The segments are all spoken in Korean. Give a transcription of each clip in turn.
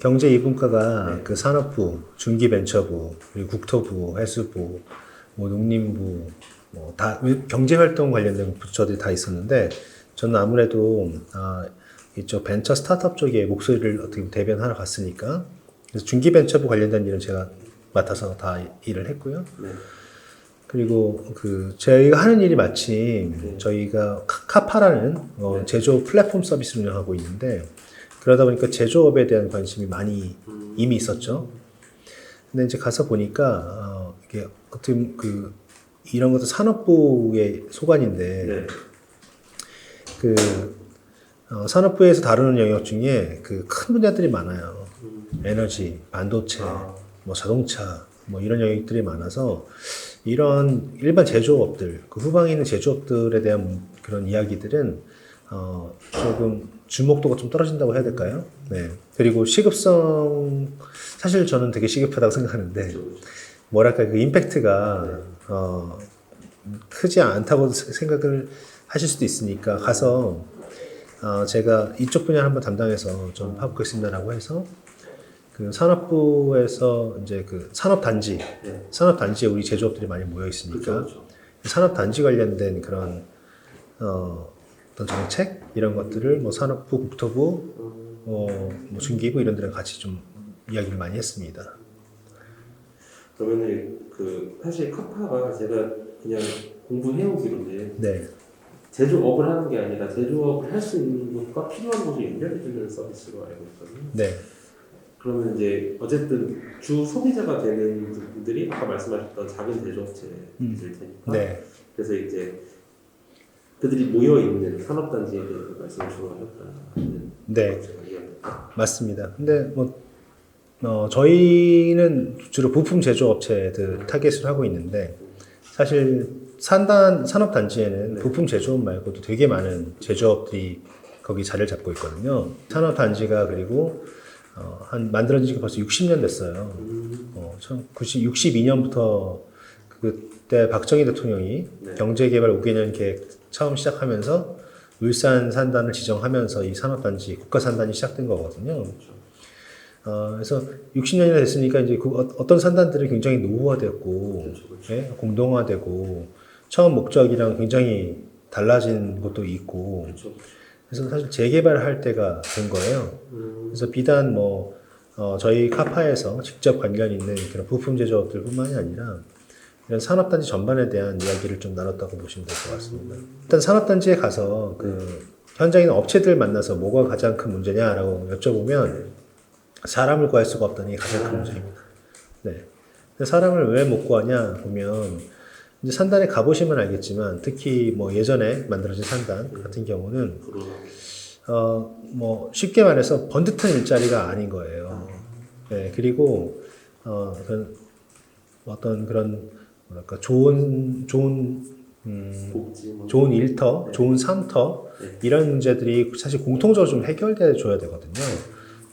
경제 이분과가 그 산업부, 중기벤처부, 그리고 국토부, 해수부, 뭐 농림부, 뭐 다 경제 활동 관련된 부처들이 다 있었는데 저는 아무래도 아, 이쪽 벤처 스타트업 쪽에 목소리를 어떻게 보면 대변하러 갔으니까 그래서 중기벤처부 관련된 일은 제가 맡아서 다 일을 했고요. 네. 그리고 그 저희가 하는 일이 마침 저희가 카- 카파라는 어, 제조업 플랫폼 서비스를 운영하고 있는데 그러다 보니까 제조업에 대한 관심이 많이 이미 있었죠. 근데 이제 가서 보니까 어, 이게 어떻게 그 이런 것도 산업부의 소관인데 네. 그 어, 산업부에서 다루는 영역 중에 그 큰 분야들이 많아요. 에너지, 반도체, 아. 뭐 자동차, 뭐 이런 영역들이 많아서 이런 일반 제조업들, 그 후방에 있는 제조업들에 대한 그런 이야기들은 어, 조금 주목도가 좀 떨어진다고 해야 될까요? 네. 그리고 시급성 사실 저는 되게 시급하다고 생각하는데 뭐랄까 그 임팩트가 어, 크지 않다고 생각을 하실 수도 있으니까 가서 어, 제가 이쪽 분야 를 한번 담당해서 좀 파악하겠습니다라고 해서 그 산업부에서 이제 그 산업 단지 네. 산업 단지에 우리 제조업들이 많이 모여 있으니까 그렇죠. 산업 단지 관련된 그런 어, 어떤 정책 이런 것들을 뭐 산업부, 국토부, 어, 뭐 중기부 이런 데랑 같이 좀 이야기를 많이 했습니다. 그러면은 그 사실 카파가 제가 그냥 공부해오기로는 네, 제조업을 하는 게 아니라 제조업을 할 수 있는 곳과 필요한 곳을 연결해주는 서비스로 알고 있거든요. 네, 그러면 이제 어쨌든 주 소비자가 되는 분들이 아까 말씀하셨던 작은 제조업체일 테니까 네, 그래서 이제 그들이 모여 있는 산업 단지에 대해서 말씀을 주로 하셨다는 네. 맞습니다. 근데 뭐 어, 저희는 주로 부품 제조 업체들 타겟을 하고 있는데 사실 산단 산업 단지에는 부품 제조업 말고도 되게 많은 제조업들이 거기 자리를 잡고 있거든요. 산업 단지가 그리고 어, 한 만들어진 지가 벌써 60년 됐어요. 어, 1962년부터 그때 박정희 대통령이 네. 경제개발 5개년 계획 처음 시작하면서 울산 산단을 지정하면서 이 산업단지 국가 산단이 시작된 거거든요. 어, 그래서 60년이나 됐으니까 이제 그 어- 어떤 산단들이 굉장히 노후화됐고 예, 공동화되고 처음 목적이랑 굉장히 달라진 것도 있고 그렇죠. 그래서 사실 재개발할 때가 된 거예요. 음, 그래서 비단 뭐 어, 저희 카파에서 직접 관련 있는 그런 부품 제조업들뿐만이 아니라 이런 산업단지 전반에 대한 이야기를 좀 나눴다고 보시면 될 것 같습니다. 일단 산업단지에 가서 그 있는 업체들 만나서 뭐가 가장 큰 문제냐라고 여쭤보면 사람을 구할 수가 없다는 게 가장 큰 문제입니다. 네. 사람을 왜 못 구하냐 보면 이제 산단에 가보시면 알겠지만 특히 뭐 예전에 만들어진 산단 같은 경우는 어, 뭐, 쉽게 말해서 번듯한 일자리가 아닌 거예요. 네, 그리고, 어, 어떤 그런, 뭐랄까, 좋은, 좋은, 음, 뭐 좋은 일터, 좋은 삶터, 네. 이런 문제들이 사실 공통적으로 좀 해결돼 줘야 되거든요.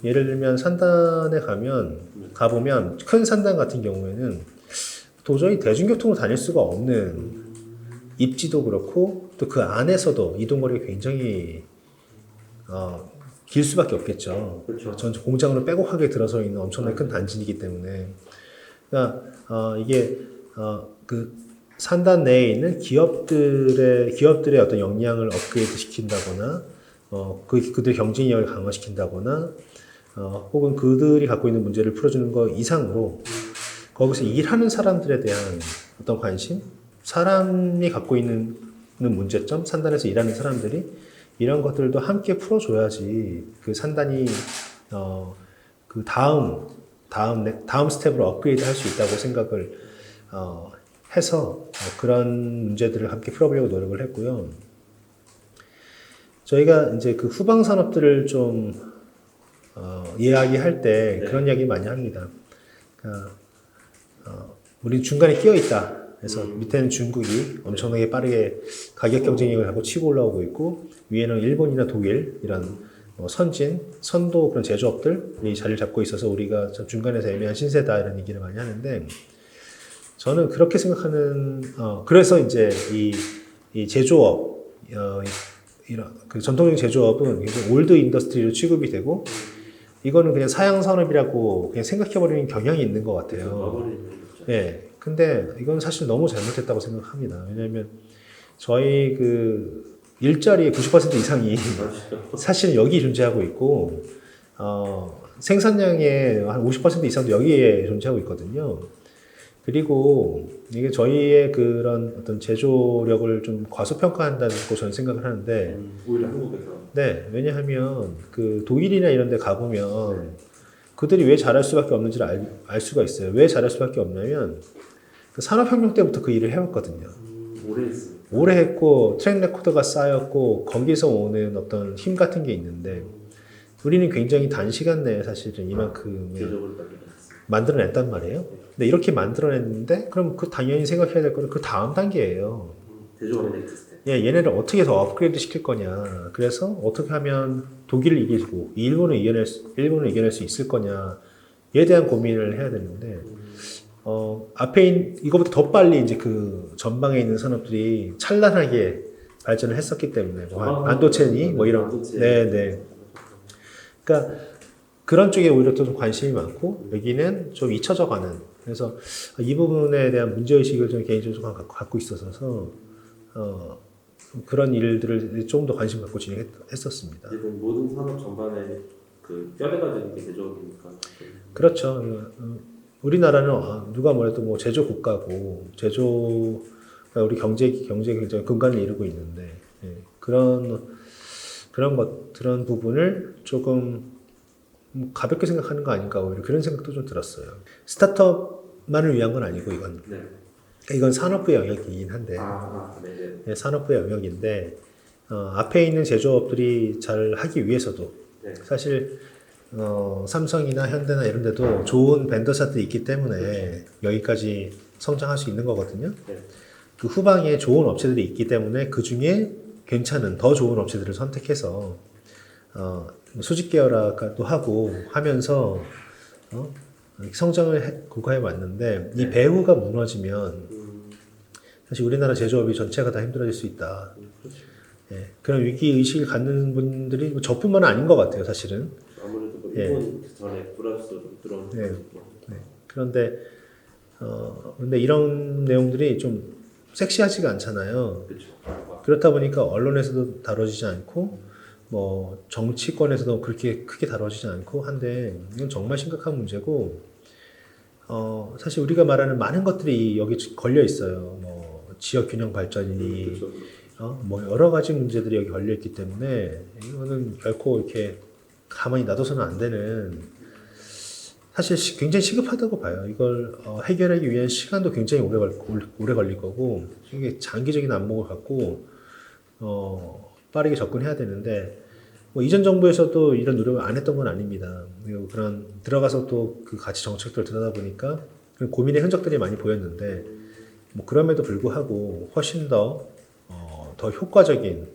예를 들면 산단에 가면, 가보면 큰 산단 같은 경우에는 도저히 대중교통으로 다닐 수가 없는 입지도 그렇고 또 그 안에서도 이동거리가 굉장히 어, 길 수밖에 없겠죠. 그렇죠. 전 공장으로 빼곡하게 들어서 있는 엄청나게 큰 단지이기 때문에 그러니까 어, 이게 어, 그 산단 내에 있는 기업들의 기업들의 어떤 역량을 업그레이드 시킨다거나 어, 그 그들 경쟁력을 강화시킨다거나 어, 혹은 그들이 갖고 있는 문제를 풀어주는 것 이상으로 거기서 일하는 사람들에 대한 어떤 관심, 사람이 갖고 있는 문제점, 산단에서 일하는 사람들이 이런 것들도 함께 풀어줘야지 그 산단이 어, 그 다음 다음 내- 다음 스텝으로 업그레이드 할 수 있다고 생각을 어, 해서 어, 그런 문제들을 함께 풀어보려고 노력을 했고요. 저희가 이제 그 후방 산업들을 좀 어, 이야기할 때 네. 그런 이야기 많이 합니다. 그러니까 어, 우리 중간에 끼어 있다. 그래서 밑에는 중국이 엄청나게 빠르게 가격 경쟁력을 하고 치고 올라오고 있고 위에는 일본이나 독일 이런 뭐 선진, 선도 그런 제조업들이 자리를 잡고 있어서 우리가 좀 중간에서 애매한 신세다 이런 얘기를 많이 하는데 저는 그렇게 생각하는 어, 그래서 이제 이, 이 제조업 어, 이런 그 전통적인 제조업은 굉장히 올드 인더스트리로 취급이 되고 이거는 그냥 사양 산업이라고 그냥 생각해버리는 경향이 있는 것 같아요. 있죠. 예. 근데 이건 사실 너무 잘못했다고 생각합니다. 왜냐하면 저희 그 일자리의 90% 이상이 맞아요. 사실 여기 존재하고 있고 어, 생산량의 한 50% 이상도 여기에 존재하고 있거든요. 그리고 이게 저희의 그런 어떤 제조력을 좀 과소평가한다고 저는 생각을 하는데, 음, 오히려 한국에서 네, 왜냐하면 그 독일이나 이런 데 가보면 그들이 왜 잘할 수밖에 없는지를 알, 알 수가 있어요. 왜 잘할 수밖에 없냐면 그 산업혁명 때부터 그 일을 해왔거든요. 음, 오래 했습니다. 오래 했고 트랙 레코더가 쌓였고 거기서 오는 어떤 힘 같은 게 있는데 우리는 굉장히 단시간 내에 사실은 이만큼의 제조를 만들었습니다. 만들어냈단 말이에요. 근데 이렇게 만들어냈는데 그럼 그 당연히 생각해야 될 거는 그 다음 단계예요. 예, 얘네를 어떻게 더 업그레이드 시킬 거냐. 그래서 어떻게 하면 독일을 이기고 일본을 이겨낼 수, 일본을 이겨낼 수 있을 거냐에 대한 고민을 해야 되는데 어, 앞에 있, 이거보다 더 빨리 이제 그 전방에 있는 산업들이 찬란하게 발전을 했었기 때문에 뭐 반- 반도체니 뭐 이런 반도체. 네, 네. 그러니까 그런 쪽에 오히려 또 좀 관심이 많고 여기는 좀 잊혀져 가는 그래서 이 부분에 대한 문제 의식을 좀 개인적으로 좀 갖고, 있어서 어, 그런 일들을 좀 더 관심 갖고 진행했었습니다. 모든 산업 전반에 그 뼈대가 되는 게 제조업이니까. 그렇죠. 어, 우리나라는 아, 누가 뭐래도 뭐 제조 국가고 제조가 우리 경제 경제 굉장히 근간을 이루고 있는데 예, 그런 그런 것 그런 부분을 조금 가볍게 생각하는 거 아닌가 오히려 그런 생각도 좀 들었어요. 스타트업만을 위한 건 아니고 이건 네. 이건 산업부의 영역이긴 한데 아, 아, 네, 네. 예, 산업부의 영역인데 어, 앞에 있는 제조업들이 잘 하기 위해서도 네. 사실 어, 삼성이나 현대나 이런 데도 좋은 벤더사들이 있기 때문에 여기까지 성장할 수 있는 거거든요. 네. 그 후방에 좋은 업체들이 있기 때문에 그 중에 괜찮은 더 좋은 업체들을 선택해서 어, 수직 계열화도 하고 하면서 어, 성장을 해, 고가해 왔는데 이 배후가 무너지면 음, 사실 우리나라 제조업이 전체가 다 힘들어질 수 있다. 예, 그런 위기 의식을 갖는 분들이 뭐 저뿐만 아닌 것 같아요, 사실은. 아무래도 뭐 예. 일본 전에 브라더스도 좀 들어온 네. 거 있고. 그런데 어 근데 이런 내용들이 좀 섹시하지가 않잖아요. 그렇죠. 그렇다 보니까 언론에서도 다뤄지지 않고 뭐 정치권에서도 그렇게 크게 다뤄지지 않고 한데 이건 정말 심각한 문제고 어 사실 우리가 말하는 많은 것들이 여기 걸려 있어요. 뭐 지역 균형 발전이니 그렇죠. 어, 뭐 여러 가지 문제들이 여기 걸려 있기 때문에 이거는 결코 이렇게 가만히 놔둬서는 안 되는 사실 시- 굉장히 시급하다고 봐요. 이걸 어, 해결하기 위한 시간도 굉장히 오래, 걸, 오래 걸릴 거고 이게 장기적인 안목을 갖고 어, 빠르게 접근해야 되는데 뭐 이전 정부에서도 이런 노력을 안 했던 건 아닙니다. 그런 들어가서 또 그 가치 정책들을 들여다 보니까 그런 고민의 흔적들이 많이 보였는데 뭐 그럼에도 불구하고 훨씬 더, 어, 더 효과적인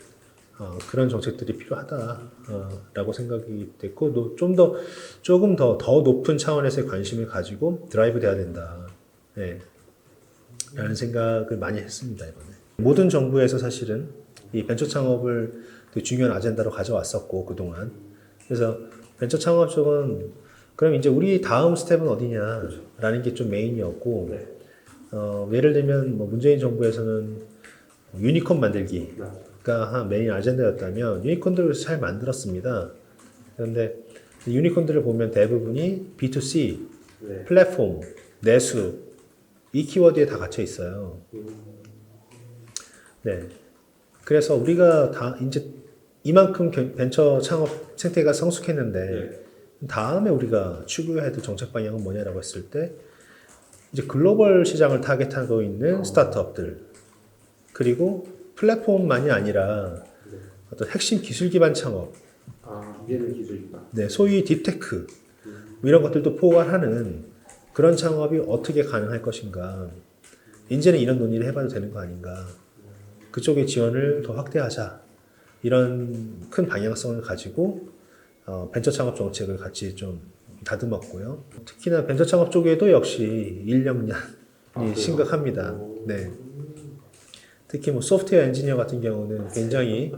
어, 그런 정책들이 필요하다라고 생각이 됐고 좀 더 조금 더 더 높은 차원에서의 관심을 가지고 드라이브 돼야 된다. 네. 라는 생각을 많이 했습니다 이번에. 모든 정부에서 사실은 이 벤처 창업을 되게 중요한 아젠다로 가져왔었고 그동안 그래서 벤처 창업 쪽은 그럼 이제 우리 다음 스텝은 어디냐라는 게 좀 메인이었고 네. 어, 예를 들면 뭐 문재인 정부에서는 유니콘 만들기 네. 가한 메인 아젠다였다면 유니콘들을 잘 만들었습니다. 그런데 유니콘들을 보면 대부분이 B2C, 네. 플랫폼, 내수 이 키워드에 다 갇혀 있어요. 음, 네. 그래서 우리가 다 이제 이만큼 견- 벤처 창업 생태가 성숙했는데 네. 다음에 우리가 추구해야 될 정책 방향은 뭐냐라고 했을 때 이제 글로벌 시장을 타겟하고 있는 스타트업들 그리고 플랫폼만이 아니라 네. 어떤 핵심 기술 기반 창업, 아. 네, 소위 딥테크 뭐 이런 것들도 포괄하는 그런 창업이 어떻게 가능할 것인가. 이제는 이런 논의를 해봐도 되는 거 아닌가. 그쪽의 지원을 더 확대하자. 이런 큰 방향성을 가지고 어, 벤처 창업 정책을 같이 좀 다듬었고요. 특히나 벤처 창업 쪽에도 역시 인력난이 아? 심각합니다. 오. 네. 특히 뭐 소프트웨어 엔지니어 같은 경우는 굉장히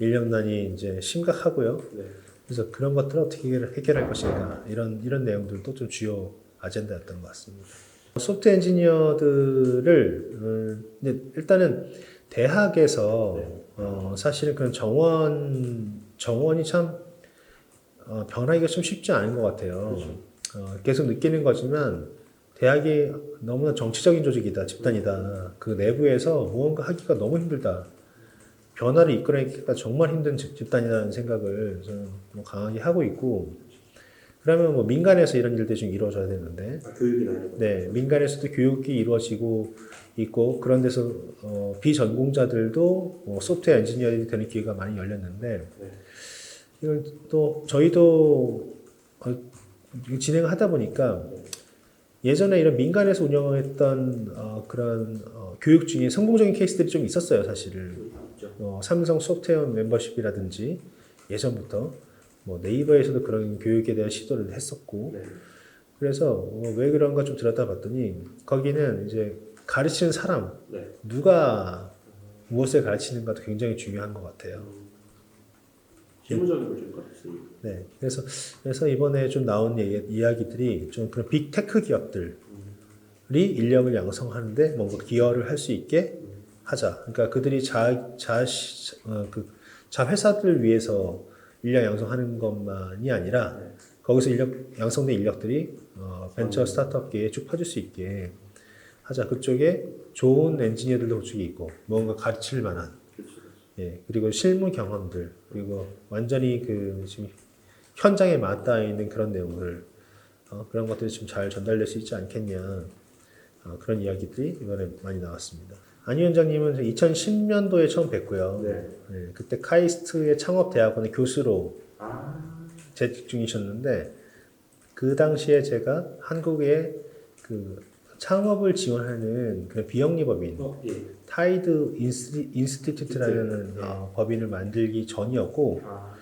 인력난이 이제 심각하고요. 네. 그래서 그런 것들을 어떻게 해결- 해결할 것인가 이런 이런 내용들도 좀 주요 아젠다였던 것 같습니다. 소프트 엔지니어들을 음, 일단은 대학에서 어, 사실은 그런 정원 정원이 참 어, 변하기가 좀 쉽지 않은 것 같아요. 어, 계속 느끼는 거지만 대학이 너무나 정치적인 조직이다, 집단이다. 그 내부에서 무언가 하기가 너무 힘들다. 변화를 이끌어내기가 정말 힘든 집- 집단이라는 생각을 저는 뭐 강하게 하고 있고, 그러면 뭐 민간에서 이런 일들이 좀 이루어져야 되는데, 아, 교육이나. 네, 민간에서도 교육이 이루어지고 있고, 그런 데서 어, 비전공자들도 뭐 소프트웨어 엔지니어들이 되는 기회가 많이 열렸는데, 네. 이걸 또 저희도 어, 이거 진행을 하다 보니까 예전에 이런 민간에서 운영했던 어, 그런 어, 교육 중에 성공적인 케이스들이 좀 있었어요, 사실을. 있죠. 어, 삼성 소프트웨어 멤버십이라든지 예전부터 뭐 네이버에서도 그런 교육에 대한 시도를 했었고 네. 그래서 어, 왜 그런가 좀 들여다봤더니 거기는 이제 가르치는 사람 네. 누가 무엇을 가르치는가도 굉장히 중요한 것 같아요. 실무적인 걸좀 가르치는. 네, 그래서 그래서 이번에 좀 나온 얘기, 이야기들이 좀 그런 빅테크 기업들이 인력을 양성하는데 뭔가 기여를 할 수 있게 하자. 그러니까 그들이 자자그 자 회사들 위해서 인력 양성하는 것만이 아니라 네. 거기서 인력 양성된 인력들이 어, 벤처 스타트업계에 쭉 퍼질 수 있게 하자. 그쪽에 좋은 엔지니어들도 그쪽에 있고 뭔가 가르칠 만한 그렇죠. 그렇죠. 예, 그리고 실무 경험들, 그리고 완전히 그 지금 현장에 맞닿아 있는 그런 내용들, 어, 그런 것들이 좀 잘 전달될 수 있지 않겠냐, 어, 그런 이야기들이 이번에 많이 나왔습니다. 안 위원장님은 2010년도에 처음 뵀고요. 네. 예, 그때 카이스트의 창업 대학원의 교수로 아. 재직 중이셨는데, 그 당시에 제가 한국의 그 창업을 지원하는 그 비영리법인, 어, 예. 타이드 인스티, 인스티튜트라는 어, 법인을 만들기 전이었고 아.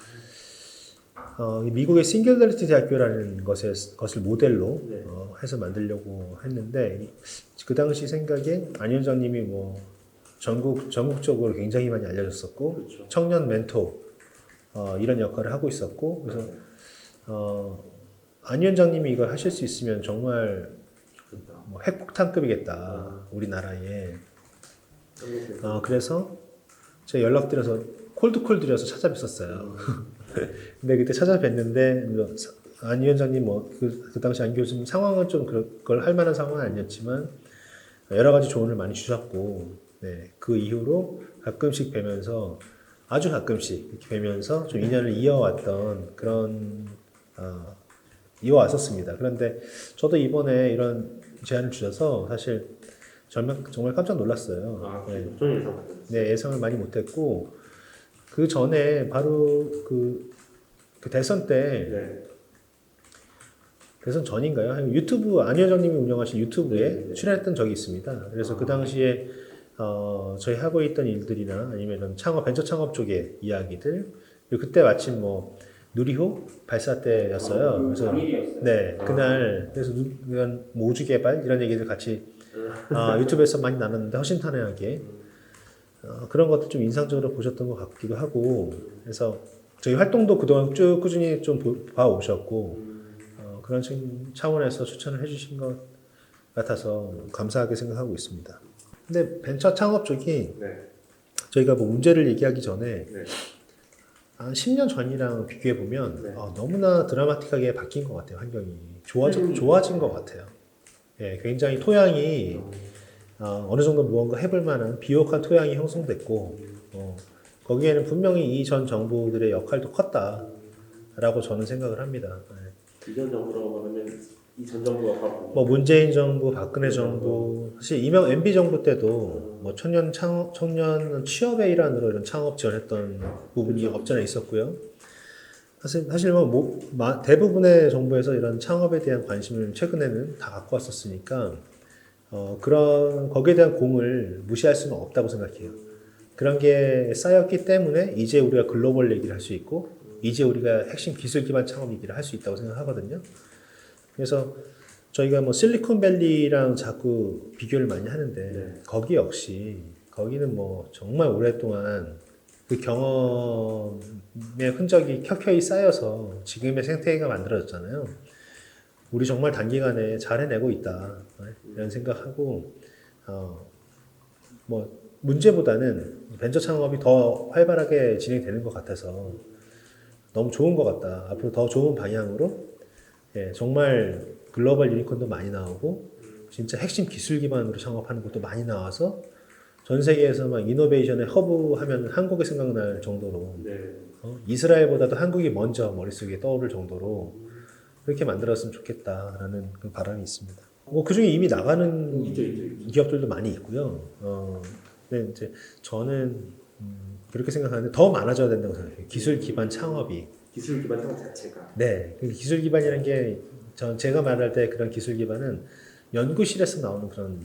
어, 이 미국의 싱귤러리티 대학교라는 것에, 것을 모델로 네. 어, 해서 만들려고 했는데 이- 그 당시 생각에 안 위원장님이 뭐 전국 전국적으로 굉장히 많이 알려졌었고 그렇죠. 청년 멘토 어, 이런 역할을 하고 있었고 그래서 어, 안 위원장님이 이걸 하실 수 있으면 정말. 뭐 핵폭탄급이겠다 우리나라에 아. 어, 그래서 제가 연락드려서 콜드콜 드려서 찾아뵀었어요. 근데 그때 찾아뵀는데 뭐 사- 안 위원장님 뭐그 그 당시 안 교수님 상황은 좀 그걸 할 만한 상황은 아니었지만 여러 가지 조언을 많이 주셨고 네, 그 이후로 가끔씩 뵈면서 아주 가끔씩 이렇게 뵈면서 좀 인연을 이어왔던 그런 어, 이어왔었습니다. 그런데 저도 이번에 이런 제안을 주셔서 사실 정말 정말 깜짝 놀랐어요. 아, 네. 네, 예상을 많이 못했고 그 전에 바로 그, 그 대선 때 네. 대선 전인가요? 유튜브 안 위원장님이 운영하신 유튜브에 네, 네. 출연했던 적이 있습니다. 그래서 그 당시에 어, 저희 하고 있던 일들이나 아니면 창업 벤처 창업 쪽의 이야기들 그리고 그때 마침 뭐 누리호 발사 때였어요. 그래서 당일이었어요. 네, 그날 그래서 누- 뭐 우주 개발 이런 얘기들 같이 아, 유튜브에서 많이 나눴는데 허심탄회하게 어, 그런 것도 좀 인상적으로 보셨던 것 같기도 하고 그래서 저희 활동도 그동안 쭉 꾸준히 좀 보- 봐오셨고 어, 그런 층- 차원에서 추천을 해주신 것 같아서 감사하게 생각하고 있습니다. 근데 벤처 창업 쪽이 네. 저희가 뭐 문제를 얘기하기 전에 네. 한 10년 전이랑 비교해 보면 네. 어, 너무나 드라마틱하게 바뀐 것 같아요 환경이 좋아져, 음. 좋아진 것 같아요. 예, 굉장히 토양이 어, 어 느 정도 무언가 해볼 만한 비옥한 토양이 형성됐고 어, 거기에는 분명히 이 전 정부들의 역할도 컸다라고 저는 생각을 합니다. 예. 이전 정부라고 말하면 이전 정부가 바로 뭐 문재인 정부, 박근혜 정부, 사실 이명 MB 정부 때도 뭐 청년 창업, 청년 취업의 일환으로 이런 창업 지원했던 부분이 없잖아 있었고요. 사실 사실 뭐 모- 마- 대부분의 정부에서 이런 창업에 대한 관심을 최근에는 다 갖고 왔었으니까 어, 그런 거기에 대한 공을 무시할 수는 없다고 생각해요. 그런 게 쌓였기 때문에 이제 우리가 글로벌 얘기를 할 수 있고 이제 우리가 핵심 기술 기반 창업 얘기를 할 수 있다고 생각하거든요. 그래서 저희가 뭐 실리콘밸리랑 자꾸 비교를 많이 하는데 네. 거기 역시 거기는 뭐 정말 오랫동안 그 경험의 흔적이 켜켜이 쌓여서 지금의 생태계가 만들어졌잖아요. 우리 정말 단기간에 잘 해내고 있다 네, 이런 생각하고 어, 뭐 문제보다는 벤처 창업이 더 활발하게 진행되는 것 같아서 너무 좋은 것 같다. 앞으로 더 좋은 방향으로 예, 정말 글로벌 유니콘도 많이 나오고 진짜 핵심 기술 기반으로 창업하는 것도 많이 나와서 전 세계에서 막 이노베이션의 허브 하면 한국이 생각날 정도로 네. 어, 이스라엘보다도 한국이 먼저 머릿속에 떠오를 정도로 그렇게 만들었으면 좋겠다라는 그 바람이 있습니다. 뭐 그중에 이미 나가는 있죠, 있죠, 있죠. 기업들도 많이 있고요. 어, 근데 이제 저는 음, 그렇게 생각하는데 더 많아져야 된다고 생각해요. 기술 기반 창업이. 기술 기반 창업 자체가. 네, 그 기술 기반이라는 게 전 제가 말할 때 그런 기술 기반은 연구실에서 나오는 그런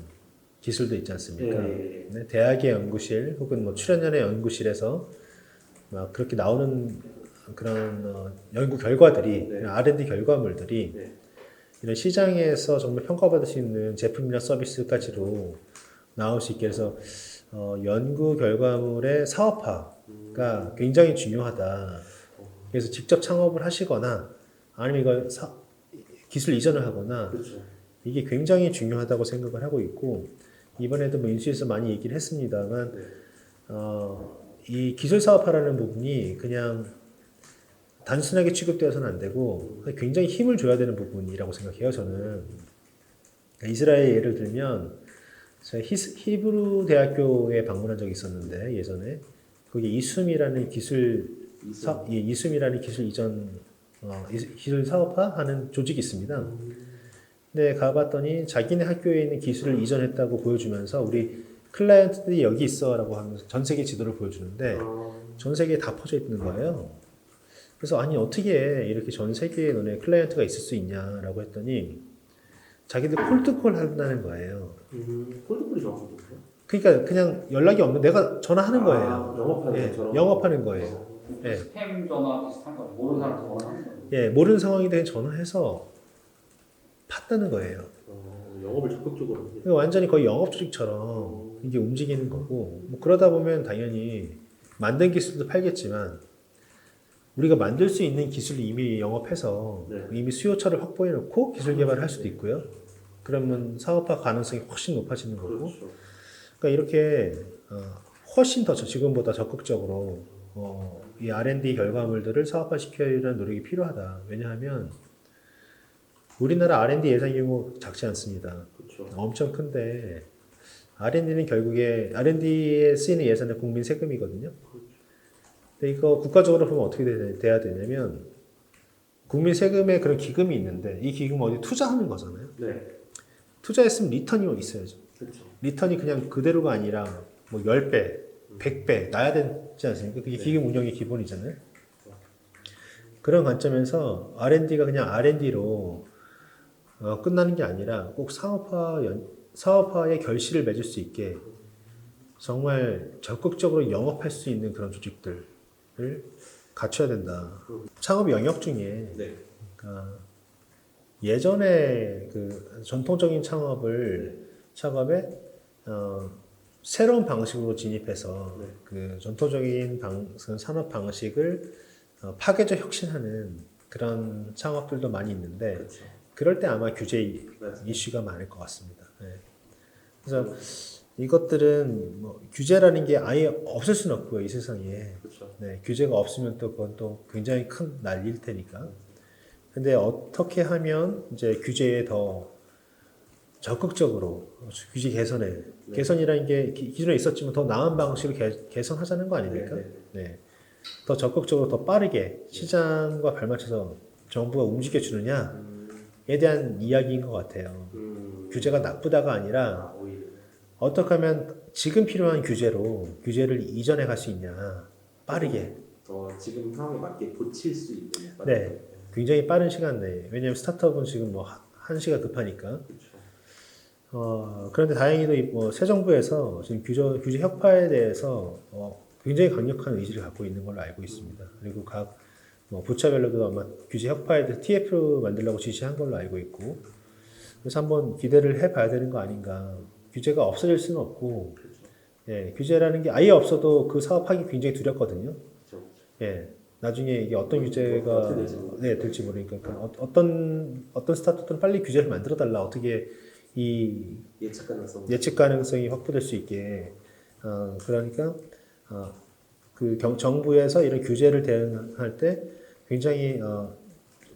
기술도 있지 않습니까? 네. 네, 대학의 연구실 혹은 뭐 출연연의 연구실에서 막 그렇게 나오는 그런 어, 연구 결과들이 네. R&D 결과물들이 네. 이런 시장에서 정말 평가받을 수 있는 제품이나 서비스까지로 나올 수 있게 해서 어, 연구 결과물의 사업화가 굉장히 중요하다. 그래서 직접 창업을 하시거나 아니면 이걸 사- 기술 이전을 하거나 그렇죠. 이게 굉장히 중요하다고 생각을 하고 있고 이번에도 뭐 인수에서 많이 얘기를 했습니다만 네. 어, 이 기술 사업화라는 부분이 그냥 단순하게 취급되어서는 안 되고 굉장히 힘을 줘야 되는 부분이라고 생각해요 저는 그러니까 이스라엘 예를 들면 제가 히스- 히브루 대학교에 방문한 적이 있었는데 예전에 거기 이숨이라는 기술 사, 예, 이숨이라는 기술 이전 어, 이- 기술 사업화 하는 조직이 있습니다. 근데 가봤더니 자기네 학교에 있는 기술을 이전했다고 보여주면서 우리 클라이언트들이 여기 있어라고 하면서 전 세계 지도를 보여주는데 아, 전 세계에 다 퍼져 있는 거예요. 그래서 아니 어떻게 이렇게 전 세계에 너네 클라이언트가 있을 수 있냐라고 했더니 자기들 콜드콜 한다는 거예요. 음, 콜드콜이 정확히 뭐죠? 그러니까 그냥 연락이 없는 내가 전화하는 거예요. 아, 영업하는 예, 것처럼. 영업하는 거예요. 예. 스팸 전화 비슷한 거 모르는 사람한테 전화하는 거 예, 모르는 상황인데 전화해서 팠다는 거예요. 어, 영업을 적극적으로. 하게. 그러니까 완전히 거의 영업 조직처럼 이게 움직이는 거고 뭐 그러다 보면 당연히 만든 기술도 팔겠지만 우리가 만들 수 있는 기술을 이미 영업해서 네. 이미 수요처를 확보해 놓고 기술 개발을 할 수도 있고요. 그러면 사업화 가능성이 훨씬 높아지는 거고 그렇죠. 그러니까 이렇게 어, 훨씬 더 저- 지금보다 적극적으로 어, 이 R&D 결과물들을 사업화시키려는 노력이 필요하다. 왜냐하면 우리나라 R&D 예산 규모 작지 않습니다. 그렇죠. 엄청 큰데 R&D는 결국에 R&D에 쓰이는 예산은 국민 세금이거든요. 근데 이거 국가적으로 보면 어떻게 돼- 돼야 되냐면 국민 세금에 그런 기금이 있는데 이 기금 어디 투자하는 거잖아요. 네. 투자했으면 리턴이 있어야죠. 그렇죠. 리턴이 그냥 그대로가 아니라 뭐 10배, 100배 나야 되지 않습니까? 그게 기금 운영의 기본이잖아요. 그런 관점에서 R&D가 그냥 R&D로 어, 끝나는 게 아니라 꼭 사업화 연, 사업화의 결실을 맺을 수 있게 정말 적극적으로 영업할 수 있는 그런 조직들 을 갖춰야 된다. 창업 영역 중에 네. 그러니까 예전에 그 전통적인 창업을 창업에 어, 새로운 방식으로 진입해서 네. 그 전통적인 방, 그 산업 방식을 어, 파괴적 혁신하는 그런 창업들도 많이 있는데 그렇죠. 그럴 때 아마 규제 맞습니다. 이슈가 많을 것 같습니다. 네. 그래서 이것들은 뭐 규제라는 게 아예 없을 수는 없고요 이 세상에. 그렇죠. 네, 규제가 없으면 또 그건 또 굉장히 큰 난리일 테니까. 근데 어떻게 하면 이제 규제에 더 적극적으로 규제 개선에 네. 개선이라는 게 기- 기존에 있었지만 더 나은 방식으로 개, 개선하자는 거 아닙니까? 네, 네. 네. 더 적극적으로 더 빠르게 시장과 발맞춰서 정부가 움직여 주느냐에 음, 대한 이야기인 것 같아요. 음, 규제가 나쁘다가 아니라 아. 어떻게 하면 지금 필요한 규제로 규제를 이전해 갈 수 있냐 빠르게 더 지금 상황에 맞게 고칠 수 있는. 네. 굉장히 빠른 시간 내에 왜냐하면 스타트업은 지금 뭐 한- 한시가 급하니까 그렇죠. 어, 그런데 다행히도 이뭐새 정부에서 지금 규제, 규제 혁파에 대해서 어, 굉장히 강력한 의지를 갖고 있는 걸로 알고 있습니다. 그리고 각 뭐 부처별로도 아마 규제 혁파에 대해서 TF 만들려고 지시한 걸로 알고 있고 그래서 한번 기대를 해봐야 되는 거 아닌가. 규제가 없어질 수는 없고. 예, 규제라는 게 아예 없어도 그 사업하기 굉장히 두렵거든요. 그렇죠. 예, 나중에 이게 어떤 뭐, 규제가. 네, 될지 모르니까 그러니까 어- 어떤 어떤 스타트업들은 빨리 규제를 만들어 달라 어떻게 이 예측 가능성. 예측 가능성이 확보될 수 있게 어, 그러니까 어, 그 경, 정부에서 이런 규제를 대응할 때 굉장히 어,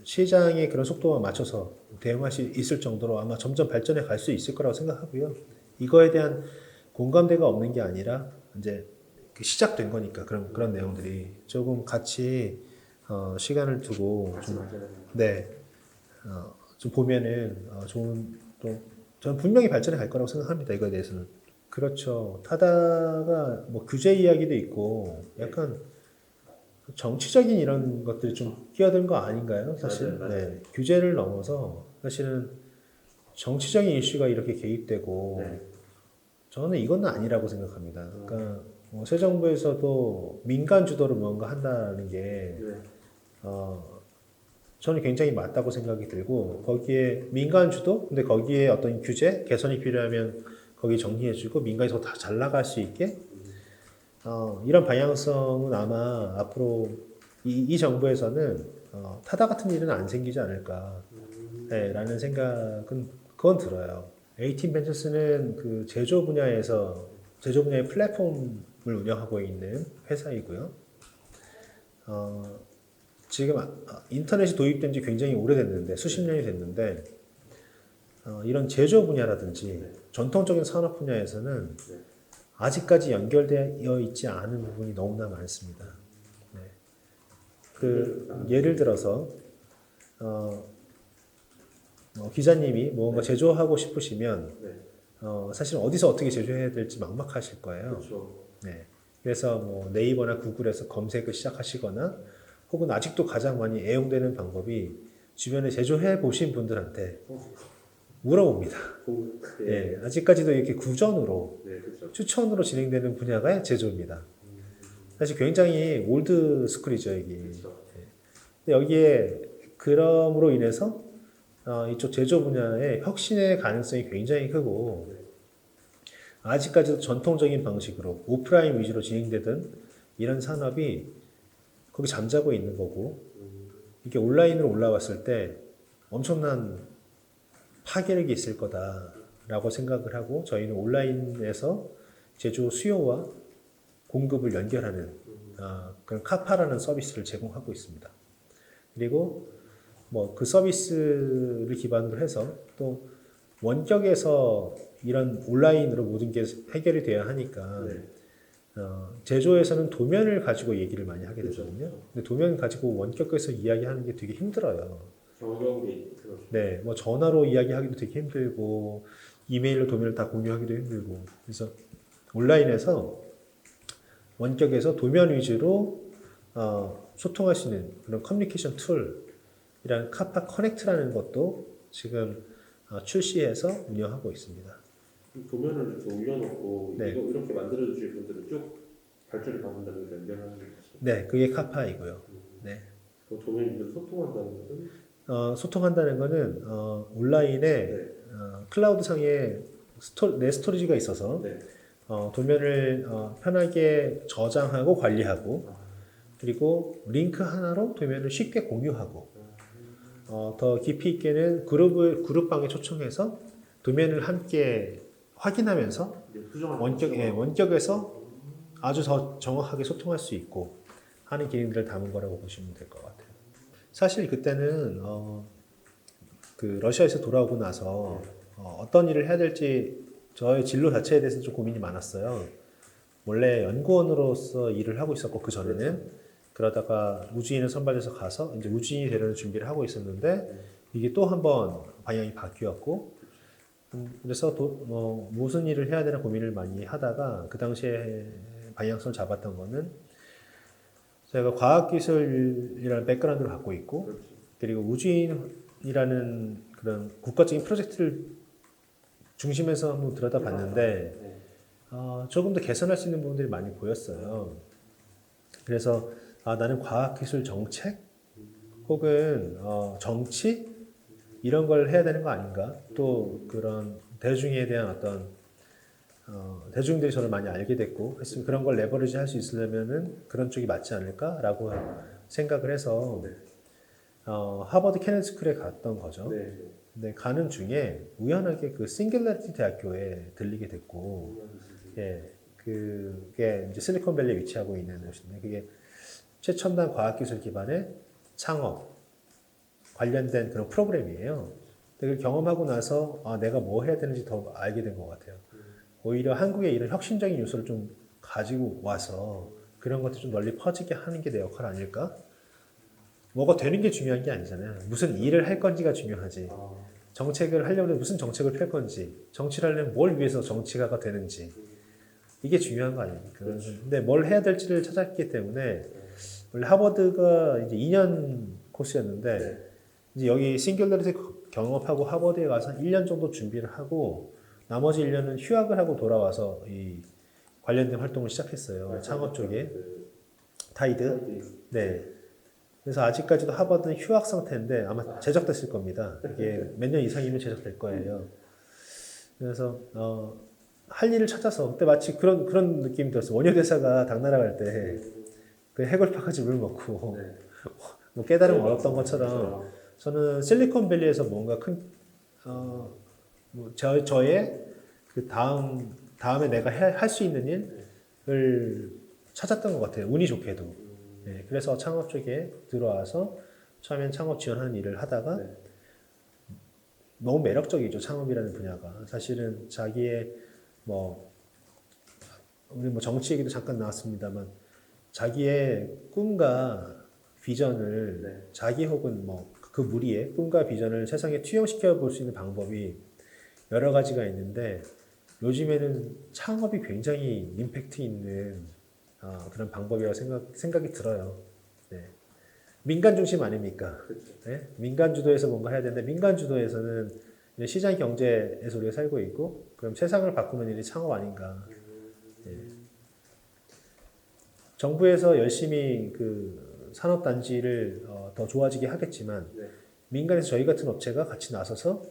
시장의 그런 속도와 맞춰서 대응할 수 있을 정도로 아마 점점 발전해 갈 수 있을 거라고 생각하고요. 이거에 대한 공감대가 없는 게 아니라 이제 그 시작된 거니까 그런 그런 내용들이 조금 같이 어, 시간을 두고 같이 좀 맞아야 네, 어, 좀 보면은 어, 좋은 또 저는 분명히 발전해 갈 거라고 생각합니다. 이거에 대해서는 그렇죠. 타다가 뭐 규제 이야기도 있고 약간 정치적인 이런 것들이 좀 끼어든 거 아닌가요? 사실 맞아요, 맞아요. 네, 규제를 넘어서 사실은 정치적인 이슈가 이렇게 개입되고 네. 저는 이건 아니라고 생각합니다. 그러니까 뭐 새 정부에서도 민간 주도로 뭔가 한다는 게 네. 어, 저는 굉장히 맞다고 생각이 들고 거기에 민간 주도 근데 거기에 어떤 규제 개선이 필요하면 거기 정리해주고 민간에서 다 잘 나갈 수 있게 어, 이런 방향성은 아마 앞으로 이, 이 정부에서는 어, 타다 같은 일은 안 생기지 않을까 네, 라는 생각은 그건 들어요. 에이틴 벤처스는 그 제조 분야에서 제조 분야의 플랫폼을 운영하고 있는 회사이고요. 어, 지금 아- 아, 인터넷이 도입된 지 굉장히 오래됐는데 수십 년이 됐는데 어, 이런 제조 분야라든지 네. 전통적인 산업 분야에서는 네. 아직까지 연결되어 있지 않은 부분이 너무나 많습니다. 네. 그 예를 들어서 어, 어, 기자님이 뭔가 제조하고 싶으시면 네. 어, 사실 어디서 어떻게 제조해야 될지 막막하실 거예요. 그렇죠. 네. 그래서 뭐 네이버나 구글에서 검색을 시작하시거나 혹은 아직도 가장 많이 애용되는 방법이 주변에 제조해 보신 분들한테 물어봅니다. 공- 예, 아직까지도 이렇게 구전으로 네, 그렇죠. 추천으로 진행되는 분야가 제조입니다. 사실 굉장히 올드 스쿨이죠 여기. 그렇죠. 근데 여기에 그럼으로 인해서 어, 이쪽 제조 분야의 혁신의 가능성이 굉장히 크고 아직까지도 전통적인 방식으로 오프라인 위주로 진행되던 이런 산업이 거기 잠자고 있는 거고 이게 온라인으로 올라왔을 때 엄청난 파괴력이 있을 거다라고 생각을 하고 저희는 온라인에서 제조 수요와 공급을 연결하는 아, 그런 카파라는 서비스를 제공하고 있습니다. 그리고 뭐 그 서비스를 기반으로 해서 또 원격에서 이런 온라인으로 모든 게 해결이 돼야 하니까 네. 어, 제조에서는 도면을 가지고 얘기를 많이 하게 그렇죠. 되거든요. 근데 도면 가지고 원격에서 이야기하는 게 되게 힘들어요. 네, 뭐 전화로 이야기하기도 되게 힘들고 이메일로 도면을 다 공유하기도 힘들고 그래서 온라인에서 원격에서 도면 위주로 어, 소통할 수 있는 그런 커뮤니케이션 툴 이라는 카파 커넥트라는 것도 지금 어, 출시해서 운영하고 있습니다. 도면을 이렇게 올려놓고 네. 이거 이렇게 만들어 주실 분들은 쭉 발주를 받는다는 게 연결하는 거죠. 네, 그게 카파이고요. 네. 그 도면 위주로 소통한다는 것은 어, 소통한다는 거는 어, 온라인에 네. 어, 클라우드 상에 스토, 내 스토리지가 있어서 네. 어, 도면을 어, 편하게 저장하고 관리하고 그리고 링크 하나로 도면을 쉽게 공유하고 어, 더 깊이 있게는 그룹을 그룹방에 초청해서 도면을 함께 확인하면서 수정할 원격 수 예. 원격에서 아주 더 정확하게 소통할 수 있고 하는 기능들을 담은 거라고 보시면 될 것 같아요. 사실 그때는 어, 그 러시아에서 돌아오고 나서 어, 떤 일을 해야 될지 저의 진로 자체에 대해서 좀 고민이 많았어요. 원래 연구원으로서 일을 하고 있었고 그 전에는 그러다가 우주인을 선발돼서 가서 이제 우주인이 되려는 준비를 하고 있었는데 이게 또 한 번 방향이 바뀌었고 음, 그래서 도, 뭐 무슨 일을 해야 되나 고민을 많이 하다가 그 당시에 방향성을 잡았던 거는 제가 과학기술이라는 백그라운드를 갖고 있고. 그리고 우주인이라는 그런 국가적인 프로젝트를 중심에서 한번 들여다봤는데 네. 어, 조금 더 개선할 수 있는 부분들이 많이 보였어요. 그래서 아, 나는 과학기술 정책 혹은 어, 정치 이런 걸 해야 되는 거 아닌가? 또 그런 대중에 대한 어떤 어, 대중들이 저를 많이 알게 됐고 했으면 그런 걸 레버리지 할 수 있으려면은 그런 쪽이 맞지 않을까라고 생각을 해서 네. 어, 하버드 케네디 스쿨에 갔던 거죠. 네. 근데 가는 중에 우연하게 그 싱글라리티 대학교에 들리게 됐고 예, 그게 이제 실리콘밸리에 위치하고 있는 곳인데 그게 최첨단 과학기술 기반의 창업 관련된 그런 프로그램이에요. 그걸 경험하고 나서 아, 내가 뭐 해야 되는지 더 알게 된 것 같아요. 오히려 한국에 이런 혁신적인 요소를 좀 가지고 와서 그런 것들 좀 널리 퍼지게 하는 게 내 역할 아닐까? 뭐가 되는 게 중요한 게 아니잖아요. 무슨 일을 할 건지가 중요하지. 아, 정책을 하려면 무슨 정책을 펼 건지, 정치를 하려면 뭘 위해서 정치가가 되는지, 이게 중요한 거 아닙니까? 근데 뭘 해야 될지를 찾았기 때문에, 원래 하버드가 이제 2년 코스였는데, 네. 이제 여기 싱귤러리티 경험하고 하버드에 가서 한 1년 정도 준비를 하고, 나머지 1년은 휴학을 하고 돌아와서 이 관련된 활동을 시작했어요. 창업 쪽에. 그, 타이드. 네. 그래서 아직까지도 하버드는 휴학 상태인데 아마 제적됐을 겁니다. 이게 몇 년 이상이면 제적될 거예요. 그래서 어, 할 일을 찾아서 그때 마치 그런 그런 느낌이 들었어요. 원효 대사가 당나라 갈 때 그 해골파까지 물 먹고 네. 뭐 깨달음 얻었던 것처럼 저는 실리콘밸리에서 뭔가 큰 어, 뭐 저, 저의 그 다음 다음에 내가 할 수 있는 일을 찾았던 것 같아요. 운이 좋게도. 네, 그래서 창업 쪽에 들어와서 처음엔 창업 지원하는 일을 하다가 네. 너무 매력적이죠 창업이라는 분야가 사실은 자기의 뭐 우리 뭐 정치 얘기도 잠깐 나왔습니다만 자기의 꿈과 비전을 네. 자기 혹은 뭐 그 무리의 꿈과 비전을 세상에 투영시켜 볼 수 있는 방법이 여러 가지가 있는데 요즘에는 창업이 굉장히 임팩트 있는 어, 그런 방법이라고 생각, 생각이 들어요. 네. 민간 중심 아닙니까? 그렇죠. 네? 민간 주도에서 뭔가 해야 되는데 민간 주도에서는 시장 경제에서 우리가 살고 있고 그럼 세상을 바꾸는 일이 창업 아닌가? 예. 정부에서 열심히 그 산업 단지를 어, 더 좋아지게 하겠지만 네. 민간에서 저희 같은 업체가 같이 나서서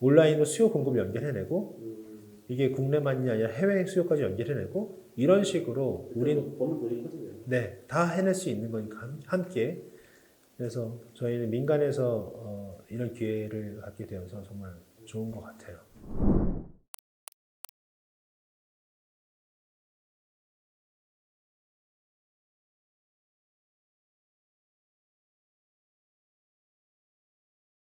온라인으로 수요 공급을 연결해내고 음, 이게 국내만이 아니라 해외 수요까지 연결해내고 이런 식으로 우린 버는 돈이 커지네요. 네, 다 해낼 수 있는 거니까 함- 함께. 그래서 저희는 민간에서 어, 이런 기회를 갖게 되어서 정말 좋은 것 같아요.